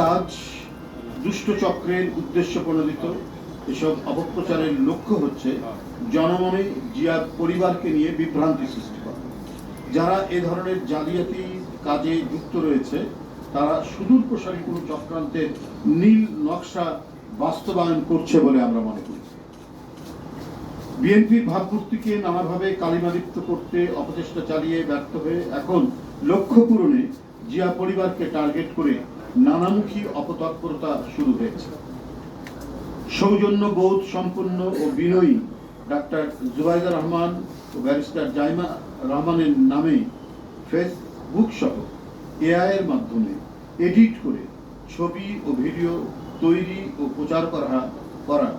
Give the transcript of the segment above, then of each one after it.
কাজ দুষ্ট চক্রের উদ্দেশ্য প্রণোদিত। এসব অপপ্রচারের লক্ষ্য হচ্ছে জনমনে জিয়া পরিবারকে নিয়ে বিভ্রান্তি সৃষ্টি করা। যারা এ ধরনের জালিয়াতি কাজে যুক্ত রয়েছে, তারা সুদূর প্রসারী কোনো চক্রান্তের নীল নকশা বাস্তবায়ন করছে বলে আমরা মনে করি। বিএনপির ভাবমূর্তিকে নানাভাবে কালিমালিপ্ত করতে অপচেষ্টা চালিয়ে ব্যর্থ হয়ে এখন লক্ষ্য পূরণে জিয়া পরিবারকে টার্গেট করে নানামুখী অপতৎপরতা শুরু হয়েছে। সৌজন্য বোধ সম্পন্ন ও বিনয়ী ডাক্তার জুবাইদা রহমান ও ব্যারিস্টার জাইমা রহমানের নামে ফেসবুক সহ এআই এর মাধ্যমে এডিট করে ছবি ও ভিডিও তৈরি ও প্রচার করা করা।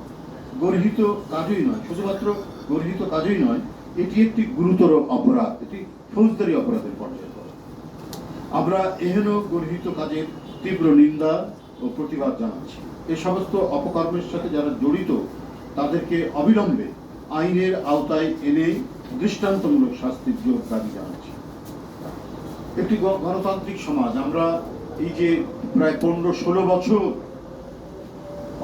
গর্হিত কাজই নয়, শুধুমাত্র গর্হিত কাজই নয়, এটি একটি গুরুতর অপরাধ, এটি ফৌজদারি অপরাধের পর্যায়ে। আমরা এহেন গর্হিত কাজের তীব্র নিন্দা ও প্রতিবাদ জানাচ্ছি। এ সমস্ত অপকর্মের সাথে যারা জড়িত, তাদেরকে অবিলম্বে আইনের আওতায় এনে দৃষ্টান্তমূলক শাস্তির জোর দাবি জানাচ্ছি। একটি গণতান্ত্রিক সমাজ, আমরা এই যে প্রায় পনেরো ষোলো বছর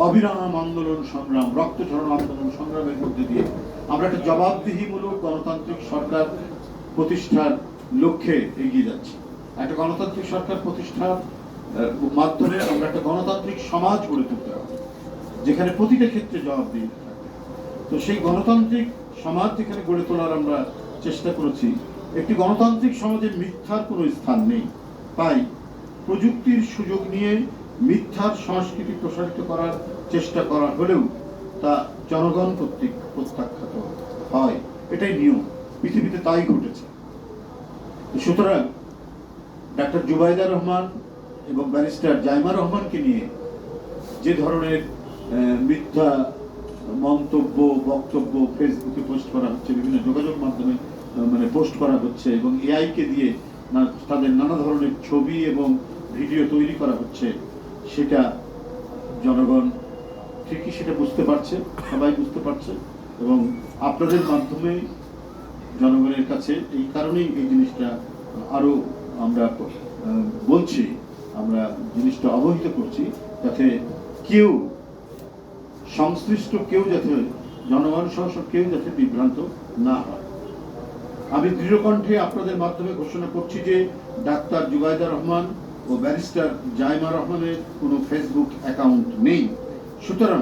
অবিরাম আন্দোলন সংগ্রাম রক্ত ঝরণ আন্দোলন সংগ্রামের মধ্যে দিয়ে আমরা একটা জবাবদিহিমূলক গণতান্ত্রিক সরকার প্রতিষ্ঠার লক্ষ্যে এগিয়ে যাচ্ছি। একটা গণতান্ত্রিক সরকার প্রতিষ্ঠার মাধ্যমে আমরা একটা গণতান্ত্রিক সমাজ গড়ে তুলতে হবে যেখানে প্রতিটা ক্ষেত্রে জবাবদিহি তো সেই গণতান্ত্রিক সমাজ যেখানে গড়ে তোলার আমরা চেষ্টা করেছি, একটি গণতান্ত্রিক সমাজে মিথ্যার কোনো স্থান নেই। তাই প্রযুক্তির সুযোগ নিয়ে মিথ্যার সংস্কৃতি প্রসারিত করার চেষ্টা করা হলেও তা জনগণ কর্তৃক প্রত্যাখ্যাত হয়। এটাই নিয়ম। পৃথিবীতে তাই ঘটেছে। সুতরাং ডাক্তার জুবাইদা রহমান এবং ব্যারিস্টার জাইমা রহমানকে নিয়ে যে ধরনের মিথ্যা মন্তব্য, বক্তব্য ফেসবুকে পোস্ট করা হচ্ছে, বিভিন্ন যোগাযোগ মাধ্যমে মানে পোস্ট করা হচ্ছে এবং এআইকে দিয়ে তাদের নানা ধরনের ছবি এবং ভিডিও তৈরি করা হচ্ছে, সেটা জনগণ ঠিকই সেটা বুঝতে পারছে, সবাই বুঝতে পারছে এবং আপনাদের মাধ্যমে জনগণের কাছে এই কারণেই এই জিনিসটা আরও আমরা বলছি, আমরা জিনিসটা অবহিত করছি যাতে কেউ সংশ্লিষ্ট কেউ যাতে, জনগণ সহ কেউ যাতে বিভ্রান্ত না হয়। আমি দৃঢ়কণ্ঠে আপনাদের মাধ্যমে ঘোষণা করছি যে ডাক্তার জুবাইদা রহমান ও ব্যারিস্টার জাইমা রহমানের কোনো ফেসবুক অ্যাকাউন্ট নেই। সুতরাং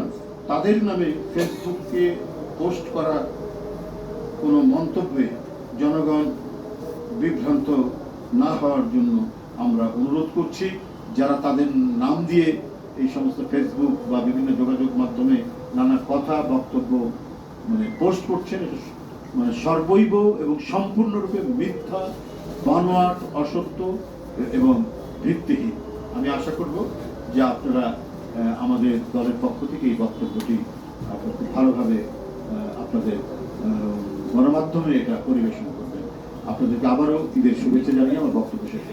তাদের নামে ফেসবুকে পোস্ট করা কোনো মন্তব্যে জনগণ বিভ্রান্ত না হওয়ার জন্য আমরা অনুরোধ করছি, যারা তাদের নাম দিয়ে এই সমস্ত ফেসবুক বা বিভিন্ন যোগাযোগ মাধ্যমে নানা কথা, বক্তব্য মানে পোস্ট করছেন মানে সর্বৈব এবং সম্পূর্ণরূপে মিথ্যা, বানোয়াট, অসত্য এবং ভিত্তিহীন। আমি আশা করব যে আপনারা আমাদের দলের পক্ষ থেকে এই বক্তব্যটি আপনারা খুব ভালোভাবে আপনাদের গণমাধ্যমে এটা পরিবেশন আপনাদেরকে আবারও ঈদের শুভেচ্ছা জানিয়ে আমার বক্তব্য শেষ।